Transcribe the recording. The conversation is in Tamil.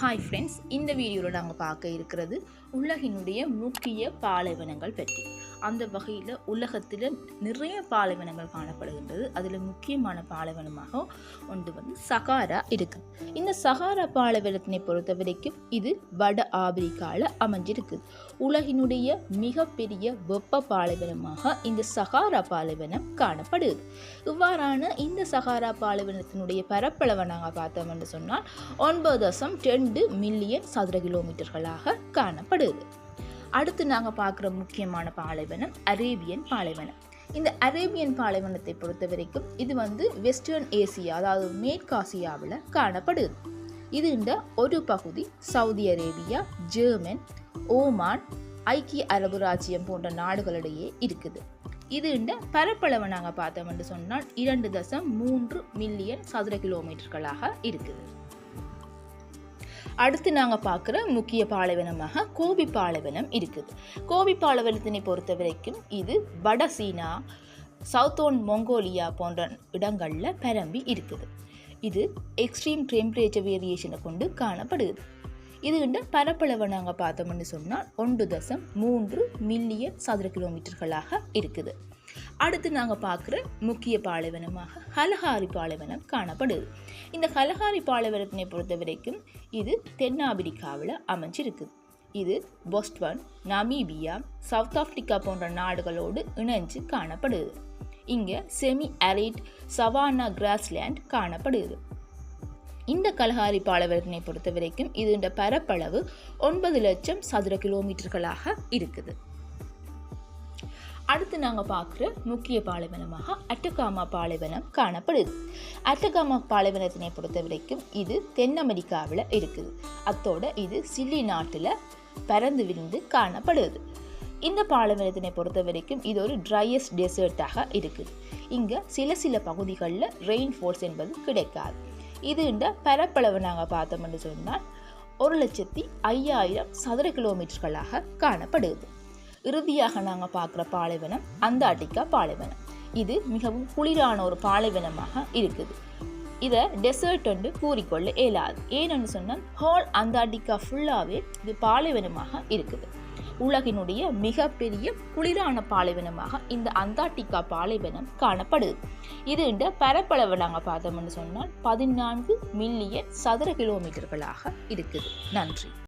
ஹாய் ஃப்ரெண்ட்ஸ் இந்த வீடியோவில் நாங்கள் பார்க்க இருக்கிறது உலகினுடைய முக்கிய பாலைவனங்கள் பற்றி. அந்த வகையில் உலகத்தில் நிறைய பாலைவனங்கள் காணப்படுகின்றது. அதில் முக்கியமான பாலைவனமாக ஒன்று வந்து சகாரா இருக்கு. இந்த சகாரா பாலைவனத்தினை பொறுத்த வரைக்கும் இது வட ஆப்பிரிக்காவில் அமைஞ்சிருக்குது உலகினுடைய மிகப்பெரிய வெப்ப பாலைவனமாக இந்த சகாரா பாலைவனம் காணப்படுது இவ்வாறான இந்த சகாரா பாலைவனத்தினுடைய பரப்பளவை நாங்கள் என்று சொன்னால் ஒன்பது தசம் ரெண்டு மில்லியன் சதுர கிலோமீட்டர்களாக காணப்படுது அடுத்து நாங்கள் பார்க்குற முக்கியமான பாலைவனம் அரேபியன் பாலைவனம். இந்த அரேபியன் பாலைவனத்தை பொறுத்த வரைக்கும் இது வந்து வெஸ்டர்ன் ஏசியா அதாவது மேற்காசியாவில் காணப்படுது. இது இந்த ஒரு பகுதி சவுதி அரேபியா ஜெர்மன் ஓமான் ஐக்கிய அரபு ராஜ்யம் போன்ற நாடுகளிடையே இருக்குது. இது இந்த பரப்பளவை நாங்கள் பார்த்தோம்னு சொன்னால் இரண்டு தசம் மூன்று மில்லியன் சதுர கிலோமீட்டர்களாக இருக்குது. அடுத்து நாங்கள் பார்க்குற முக்கிய பாலைவனமாக கோபி பாலைவனம் இருக்குது. கோபி பாலைவனத்தினை பொறுத்த வரைக்கும் இது வட சீனா சவுத்தோன் மொங்கோலியா போன்ற இடங்களில் பரம்பி இருக்குது. இது எக்ஸ்ட்ரீம் டெம்பரேச்சர் வேரியேஷனை கொண்டு காணப்படுது இது பரப்பளவை நாங்கள் பார்த்தோம்னு சொன்னால் ஒன்று தசம் மூன்று மில்லியன் சதுர கிலோமீட்டர்களாக இருக்குது. அடுத்து நாங்கள் பார்க்குற முக்கிய பாலைவனமாக ஹலஹாரி பாலைவனம் காணப்படுது. இந்த ஹலஹாரி பாலைவனத்தினை பொறுத்த வரைக்கும் இது தென்னாப்பிரிக்காவில் அமைஞ்சிருக்கு. இது பொஸ்ட்வன் நமீபியா சவுத் ஆப்பிரிக்கா போன்ற நாடுகளோடு இணைஞ்சு காணப்படுது. இங்கே செமி அரிட் சவானா கிராஸ்லேண்ட் காணப்படுது. இந்த கலஹாரி பாலைவனத்தினை பொறுத்த வரைக்கும் இது பரப்பளவு ஒன்பது லட்சம் சதுர கிலோமீட்டர்களாக இருக்குது. அடுத்து நாங்கள் பார்க்குற முக்கிய பாலைவனமாக அட்டகாமா பாலைவனம் காணப்படுது. அட்டகாமா பாலைவனத்தினை பொறுத்த வரைக்கும் இது தென் அமெரிக்காவில் இருக்குது. அத்தோட இது சில்லி நாட்டில் பறந்து விரிந்து காணப்படுது. இந்த பாலைவனத்தினை பொறுத்த வரைக்கும் இது ஒரு ட்ரையஸ்ட் டெசர்ட்டாக இருக்குது. இங்கே சில சில பகுதிகளில் ரெயின் ஃபோர்ஸ் என்பது கிடைக்காது. இது இந்த பரப்பளவு நாங்கள் பார்த்தோம்னு சொன்னால் ஒரு லட்சத்தி ஐயாயிரம் சதுர கிலோமீட்டர்களாக காணப்படுது. இறுதியாக நாங்கள் பார்க்குற பாலைவனம் அந்தார்டிகா பாலைவனம். இது மிகவும் குளிரான ஒரு பாலைவனமாக இருக்குது. இதை டெசர்ட் என்று கூறிக்கொள்ள இயலாது. ஏன்னு சொன்னால் ஹால் அந்தார்டிகா ஃபுல்லாகவே இது பாலைவனமாக இருக்குது. உலகினுடைய மிகப்பெரிய குளிரான பாலைவனமாக இந்த அந்தார்டிகா பாலைவனம் காணப்படுது. இது இந்த பரப்பளவை நாங்கள் பார்த்தோம்னு சொன்னால் பதினான்கு மில்லியன் சதுர கிலோமீட்டர்களாக இருக்குது. நன்றி.